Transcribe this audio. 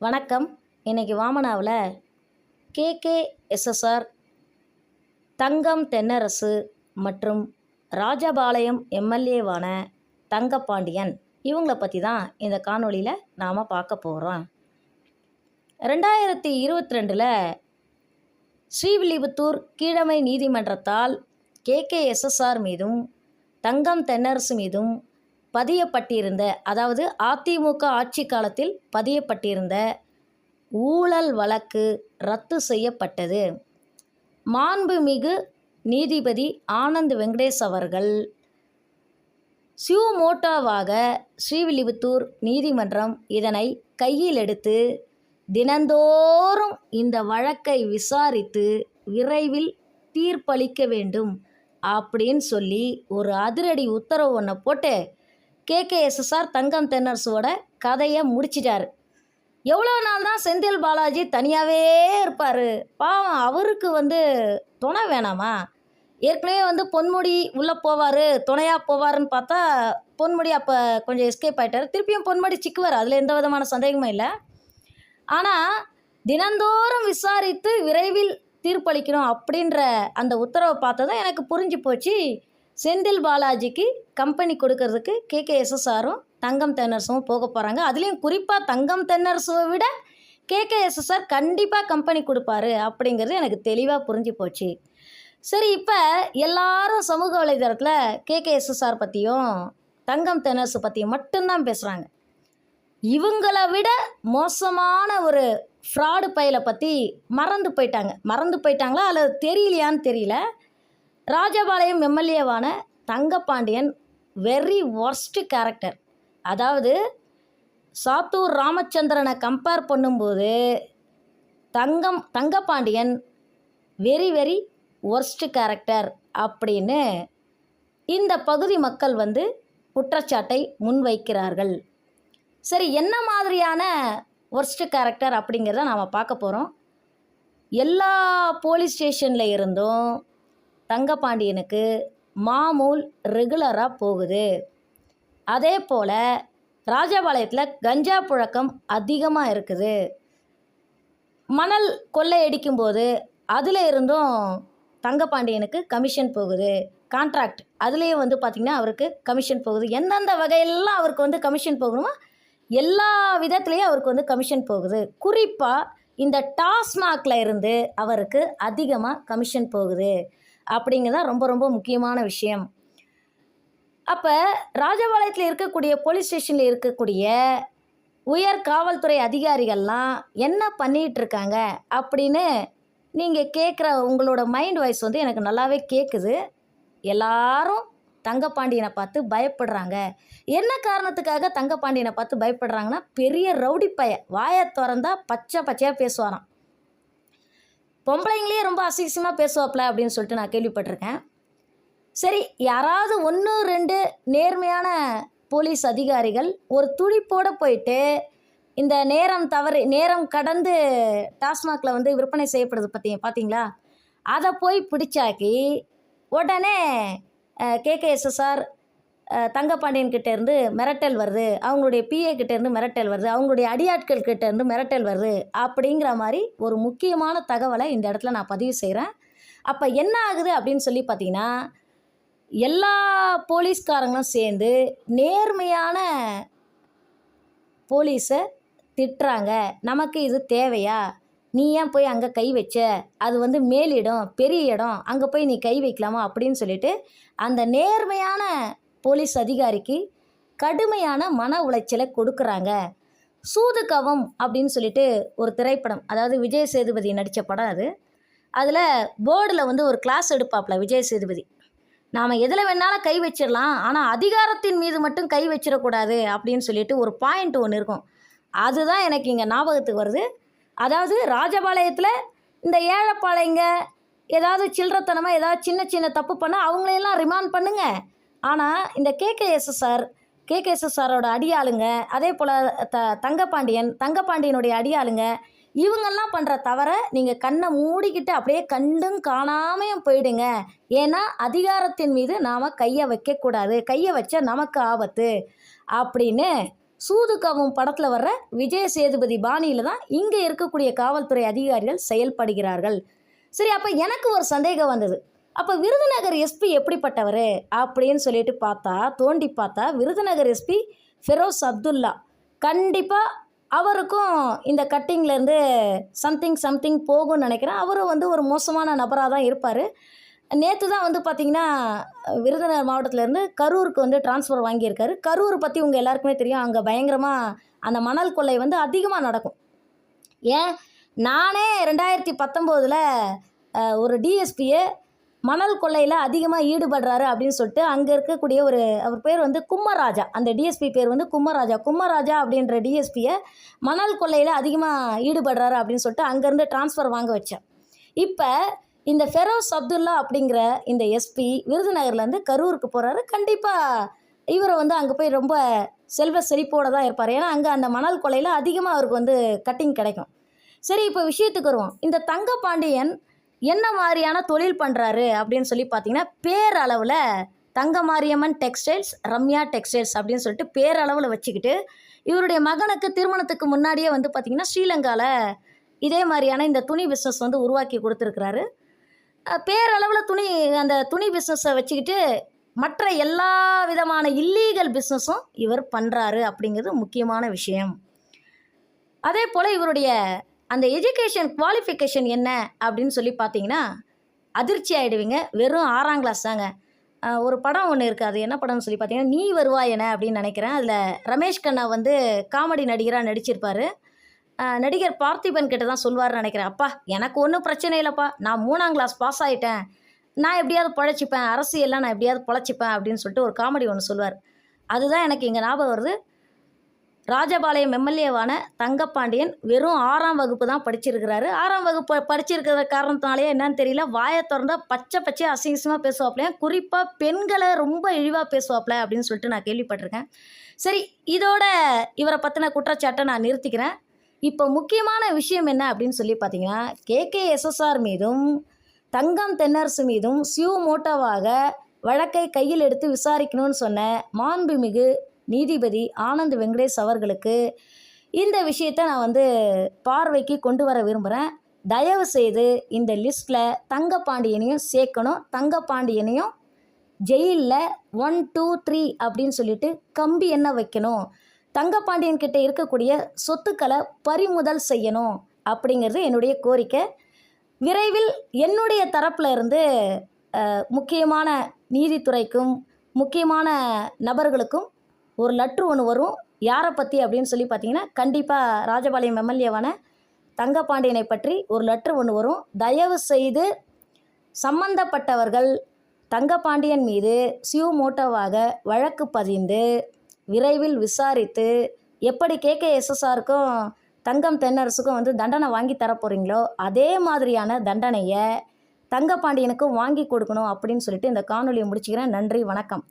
வணக்கம். இன்றைக்கி வாமனாவில் கேகே எஸ்எஸ்ஆர் தங்கம் தென்னரசு மற்றும் ராஜபாளையம் எம்எல்ஏவான தங்கப்பாண்டியன். இவங்கள பற்றி தான் இந்த காணொளியில் நாம் பார்க்க போகிறோம் ரெண்டாயிரத்தி இருபத்தி ரெண்டில் ஸ்ரீவில்லிபுத்தூர் கீழமை நீதிமன்றத்தால் கேகே எஸ்எஸ்ஆர் மீதும் தங்கம் தென்னரசு மீதும் பதியப்பட்டிருந்த அதாவது அதிமுக ஆட்சி காலத்தில் பதியப்பட்டிருந்த ஊழல் வழக்கு ரத்து செய்யப்பட்டது. மாண்புமிகு நீதிபதி ஆனந்த் வெங்கடேஷ் அவர்கள் சிவமோட்டாவாக ஸ்ரீவில்லிபுத்தூர் நீதிமன்றம் இதனை கையில் எடுத்து தினந்தோறும் இந்த வழக்கை விசாரித்து விரைவில் தீர்ப்பளிக்க வேண்டும் அப்படின்னு சொல்லி ஒரு அதிரடி உத்தரவு ஒன்றை போட்டு கேகேஎஸ்எஸ்ஆர் தங்கம் தென்னரசுவோட கதையை முடிச்சிட்டார். எவ்வளோ நாள் தான் செந்தில் பாலாஜி தனியாகவே இருப்பார். பாவம் அவருக்கு வந்து துணை வேணாமா? ஏற்கனவே வந்து பொன்முடி உள்ளே போவார் துணையாக போவாருன்னு பார்த்தா பொன்முடி அப்போ கொஞ்சம் எஸ்கேப் ஆகிட்டார் திருப்பியும் பொன்முடி சிக்குவார் அதில் எந்த விதமான சந்தேகமும் இல்லை. ஆனால் தினந்தோறும் விசாரித்து விரைவில் தீர்ப்பளிக்கணும் அப்படின்ற அந்த உத்தரவை பார்த்ததும் எனக்கு புரிஞ்சு போச்சு. செந்தில் பாலாஜிக்கு கம்பெனி கொடுக்கறதுக்கு கேகேஎஸ்எஸ்ஆரும் தங்கம் தென்னரசும் போக போகிறாங்க அதுலேயும் குறிப்பாக தங்கம் தென்னரசுவை விட கேகேஎஸ்எஸ்ஆர் கண்டிப்பாக கம்பெனி கொடுப்பாரு அப்படிங்கிறது எனக்கு தெளிவாக புரிஞ்சு போச்சு. சரி இப்போ எல்லாரும் சமூக வலைதளத்தில் கேகேஎஸ்எஸ்ஆர் பற்றியும் தங்கம் தென்னரசு பற்றியும் மட்டும்தான் பேசுகிறாங்க இவங்களை விட மோசமான ஒரு ஃப்ராடு பையலை பற்றி மறந்து போயிட்டாங்க. மறந்து போயிட்டாங்களா? அல்லது தெரியலையான்னு தெரியல. ராஜபாளையம் எம்எல்ஏவான தங்கப்பாண்டியன் வெரி ஒர்ஸ்ட் கேரக்டர் அதாவது சாத்தூர் ராமச்சந்திரனை கம்பேர் பண்ணும்போது Thangam Thangapandian very very worst character அப்படின்னு இந்த பகுதி மக்கள் வந்து குற்றச்சாட்டை முன்வைக்கிறார்கள். சரி என்ன மாதிரியான ஒர்ஸ்ட் கேரக்டர் அப்படிங்கிறத நாம் பார்க்க போகிறோம் எல்லா போலீஸ் ஸ்டேஷனில் இருந்தும் தங்கப்பாண்டியனுக்கு மாமூல் ரெகுலராக போகுது. அதே போல் ராஜபாளையத்தில் கஞ்சா புழக்கம் அதிகமாக இருக்குது. மணல் கொள்ளையடிக்கும்போது அதில் இருந்தும் தங்கப்பாண்டியனுக்கு கமிஷன் போகுது. கான்ட்ராக்ட் அதுலேயும் வந்து பார்த்திங்கன்னா அவருக்கு கமிஷன் போகுது. எந்தெந்த வகையெல்லாம் அவருக்கு வந்து கமிஷன் போகணுமோ எல்லா விதத்துலேயும் அவருக்கு வந்து கமிஷன் போகுது. குறிப்பாக இந்த டாஸ்மாகில் இருந்து அவருக்கு அதிகமாக கமிஷன் போகுது. அப்படிங்கிறது ரொம்ப ரொம்ப முக்கியமான விஷயம். அப்போ ராஜபாளையத்தில் இருக்கக்கூடிய போலீஸ் ஸ்டேஷனில் இருக்கக்கூடிய உயர் காவல்துறை அதிகாரிகள்லாம் என்ன பண்ணிகிட்டு இருக்காங்க அப்படின்னு நீங்கள் கேட்குற உங்களோட மைண்ட் வாய்ஸ் வந்து எனக்கு நல்லாவே கேட்குது எல்லாரும் தங்கப்பாண்டியனை பார்த்து பயப்படுறாங்க. என்ன காரணத்துக்காக தங்கப்பாண்டியனை பார்த்து பயப்படுறாங்கன்னா பெரிய ரவுடி பய வாயை திறந்தா பச்சை பச்சையாக பேசுவாராம். பொம்பளைங்களே ரொம்ப அசிங்கமாக பேசுவாப்ல அப்படின்னு சொல்லிட்டு நான் கேள்விப்பட்டிருக்கேன். சரி யாராவது ஒன்று ரெண்டு நேர்மையான போலீஸ் அதிகாரிகள் ஒரு துடிப்போடு போயிட்டு இந்த நேரம் தவறு நேரம் கடந்து டாஸ்மாகில் வந்து விற்பனை செய்யப்படுது பற்றி பார்த்தீங்களா அதை போய் பிடிச்சாக்கி உடனே கேகேஎஸ்எஸ்ஆர் தங்கப்பாண்டியன் கிட்ட இருந்து மிரட்டல் வருது. அவங்களுடைய பிஏ கிட்ட இருந்து மிரட்டல் வருது. அவங்களுடைய அடியாட்கள் கிட்ட இருந்து மிரட்டல் வருது. அப்படிங்கிற மாதிரி ஒரு முக்கியமான தகவலை இந்த இடத்துல நான் பதிவு செய்கிறேன் அப்போ என்ன ஆகுது அப்படின்னு சொல்லி பார்த்தீங்கன்னா எல்லா போலீஸ்காரங்களும் சேர்ந்து நேர்மையான போலீஸை திட்டுறாங்க. நமக்கு இது தேவையா? நீ ஏன் போய் அங்கே கை வச்ச? அது வந்து மேலிடம் பெரிய இடம். அங்கே போய் நீ கை வைக்கலாமா? அப்படின்னு சொல்லிட்டு அந்த நேர்மையான போலீஸ் அதிகாரிக்கு கடுமையான மன உளைச்சலை கொடுக்குறாங்க. சூதுகவம் அப்படின்னு சொல்லிட்டு ஒரு திரைப்படம் அதாவது விஜய் சேதுபதி நடித்த படம் அது. அதில் போர்டில் வந்து ஒரு கிளாஸ் எடுப்பாப்ல விஜய் சேதுபதி. நாம் எதில் வேணாலும் கை வச்சிடலாம் ஆனால் அதிகாரத்தின் மீது மட்டும் கை வச்சிடக்கூடாது அப்படின்னு சொல்லிட்டு ஒரு பாயிண்ட் ஒன்று இருக்கும். அதுதான் எனக்கு இங்கே ஞாபகத்துக்கு வருது. அதாவது ராஜபாளையத்தில் இந்த ஏழைப்பாளையங்க ஏதாவது சில்லறத்தனமாக ஏதாவது சின்ன சின்ன தப்பு பண்ணால் அவங்களையெல்லாம் ரிமாண்ட் பண்ணுங்கள் ஆனால் இந்த கேகேஎஸ்எஸ்ஆர் கேகேஎஸ்எஸ்ஆரோட அடியாளுங்க அதே போல் த தங்கப்பாண்டியன் தங்கப்பாண்டியனுடைய அடியாளுங்க இவங்கெல்லாம் பண்ணுற தவிர நீங்கள் கண்ணை மூடிக்கிட்டு அப்படியே கண்டும் காணாமையும் போயிடுங்க. ஏன்னா அதிகாரத்தின் மீது நாம் கையை வைக்கக்கூடாது கையை வச்சா நமக்கு ஆபத்து. அப்படின்னு சூதுகவும் படத்தில் வர்ற விஜய சேதுபதி பாணியில் தான் இங்கே இருக்கக்கூடிய காவல்துறை அதிகாரிகள் செயல்படுகிறார்கள். சரி அப்போ எனக்கு ஒரு சந்தேகம் வந்தது. அப்போ விருதுநகர் எஸ்பி எப்படிப்பட்டவர்? அப்படின்னு சொல்லிட்டு பார்த்தா தோண்டி பார்த்தா விருதுநகர் எஸ்பி ஃபெரோஸ் அப்துல்லா கண்டிப்பாக அவருக்கும் இந்த கட்டிங்லேருந்து சம்திங் சம்திங் போகும்னு நினைக்கிறேன். அவரும் வந்து ஒரு மோசமான நபராக தான் இருப்பார். நேற்று தான் வந்து பார்த்திங்கன்னா விருதுநகர் மாவட்டத்திலேருந்து கரூருக்கு வந்து டிரான்ஸ்ஃபர் வாங்கியிருக்காரு. கரூர் பற்றி உங்கள் எல்லாருக்குமே தெரியும். அங்கே பயங்கரமாக அந்த மணல் கொள்ளை வந்து அதிகமாக நடக்கும். ஏன்? நானே ரெண்டாயிரத்தி பத்தொம்போதில் ஒரு டிஎஸ்பியை மணல் கொள்ளையில் அதிகமாக ஈடுபடுறாரு அப்படின்னு சொல்லிட்டு அங்கே இருக்கக்கூடிய ஒரு அவர் பேர் வந்து கும்மராஜா. அந்த டிஎஸ்பி பேர் வந்து கும்மராஜா. கும்மராஜா அப்படின்ற டிஎஸ்பியை மணல் கொள்ளையில் அதிகமாக ஈடுபடுறாரு அப்படின்னு சொல்லிட்டு அங்கேருந்து டிரான்ஸ்ஃபர் வாங்க வச்சேன் இப்போ இந்த ஃபெரோஸ் அப்துல்லா அப்படிங்கிற இந்த எஸ்பி விருதுநகர்லேருந்து கரூருக்கு போகிறாரு கண்டிப்பாக இவரை வந்து அங்கே போய் ரொம்ப செல்வ செழிப்போடு தான் இருப்பார். ஏன்னா அங்கே அந்த மணல் கொலையில் அதிகமாக அவருக்கு வந்து கட்டிங் கிடைக்கும். சரி இப்போ விஷயத்துக்கு வருவோம். இந்த தங்க பாண்டியன் என்ன மாதிரியான தொழில் பண்ணுறாரு அப்படின்னு சொல்லி பார்த்தீங்கன்னா பேரளவில் தங்க மாரியம்மன் டெக்ஸ்டைல்ஸ் ரம்யா டெக்ஸ்டைல்ஸ் அப்படின்னு சொல்லிட்டு பேரளவில் வச்சுக்கிட்டு இவருடைய மகனுக்கு திருமணத்துக்கு முன்னாடியே வந்து பார்த்திங்கன்னா ஸ்ரீலங்காவில் இதே மாதிரியான இந்த துணி பிஸ்னஸ் வந்து உருவாக்கி கொடுத்துருக்குறாரு. பேரளவில் துணி அந்த துணி பிஸ்னஸை வச்சுக்கிட்டு மற்ற எல்லா விதமான இல்லீகல் பிஸ்னஸும் இவர் பண்ணுறாரு அப்படிங்கிறது முக்கியமான விஷயம். அதே போல் இவருடைய அந்த எஜுகேஷன் குவாலிஃபிகேஷன் என்ன அப்படின்னு சொல்லி பார்த்தீங்கன்னா அதிர்ச்சி ஆகிடுவீங்க வெறும் ஆறாம் கிளாஸ் தாங்க. ஒரு படம் ஒன்று இருக்குது அது என்ன படம்னு சொல்லி பார்த்தீங்கன்னா நீ வருவா என அப்படின்னு நினைக்கிறேன். அதில் ரமேஷ் கண்ணா வந்து காமெடி நடிகராக நடிச்சிருப்பார். நடிகர் பார்த்திபன் கிட்ட தான் சொல்வார்னு நினைக்கிறேன். அப்பா எனக்கு ஒன்றும் பிரச்சனை இல்லைப்பா. நான் மூணாம் கிளாஸ் பாஸ் ஆகிட்டேன் நான் எப்படியாவது பழச்சிப்பேன். அரசியல்லாம் நான் எப்படியாவது பொழைச்சிப்பேன் அப்படின்னு சொல்லிட்டு ஒரு காமெடி ஒன்று சொல்வார். அதுதான் எனக்கு இங்கே ஞாபகம் வருது. ராஜபாளையம் எம்எல்ஏவான தங்கப்பாண்டியன் வெறும் ஆறாம் வகுப்பு தான் படிச்சிருக்கிறாரு. ஆறாம் வகுப்பு படிச்சிருக்கிற காரணத்தினாலேயே என்னன்னு தெரியல வாயை திறந்தா பச்சை பச்சை அசிங்கசமாக பேசுவாப்லையா குறிப்பாக பெண்களை ரொம்ப இழிவாக பேசுவாப்ல அப்படின்னு சொல்லிட்டு நான் கேள்விப்பட்டிருக்கேன். சரி இதோட இவரை பற்றின குற்றச்சாட்டை நான் நிறுத்திக்கிறேன். இப்போ முக்கியமான விஷயம் என்ன அப்படின்னு சொல்லி பார்த்தீங்கன்னா கேகேஎஸ்எஸ்ஆர் மீதும் தங்கம் தென்னரசு மீதும் சியூ மோட்டோவாக வழக்கை கையில் எடுத்து விசாரிக்கணும்னு சொன்ன மாண்புமிகு நீதிபதி ஆனந்த் வெங்கடேஷ் அவர்களுக்கு இந்த விஷயத்தை நான் வந்து பார்வைக்கு கொண்டு வர விரும்புகிறேன் தயவு செய்து இந்த லிஸ்ட்டில் தங்கப்பாண்டியனையும் சேர்க்கணும். தங்கப்பாண்டியனையும் ஜெயிலில் ஒன் டூ த்ரீ அப்படின்னு சொல்லிட்டு கம்பி என்ன வைக்கணும். தங்கப்பாண்டியன் கிட்ட இருக்கக்கூடிய சொத்துக்களை பறிமுதல் செய்யணும் அப்படிங்கிறது என்னுடைய கோரிக்கை. விரைவில் என்னுடைய தரப்பில் இருந்து முக்கியமான நீதித்துறைக்கும் முக்கியமான நபர்களுக்கும் ஒரு லெட்ரு ஒன்று வரும். யாரை பற்றி அப்படின்னு சொல்லி பார்த்தீங்கன்னா கண்டிப்பாக ராஜபாளையம் எம்எல்ஏவான தங்கப்பாண்டியனை பற்றி ஒரு லெட்ரு ஒன்று வரும். தயவு செய்து சம்பந்தப்பட்டவர்கள் தங்கப்பாண்டியன் மீது சியூ மோட்டோவாக வழக்கு பதிந்து விரைவில் விசாரித்து எப்படி கேகேஎஸ்எஸ்ஆருக்கும் தங்கம் தென்னரசுக்கும் வந்து தண்டனை வாங்கி தரப்போகிறீங்களோ அதே மாதிரியான தண்டனையை தங்கப்பாண்டியனுக்கும் வாங்கி கொடுக்கணும் அப்படின்னு சொல்லிட்டு இந்த காணொலியை முடிச்சுக்கிறேன். நன்றி வணக்கம்.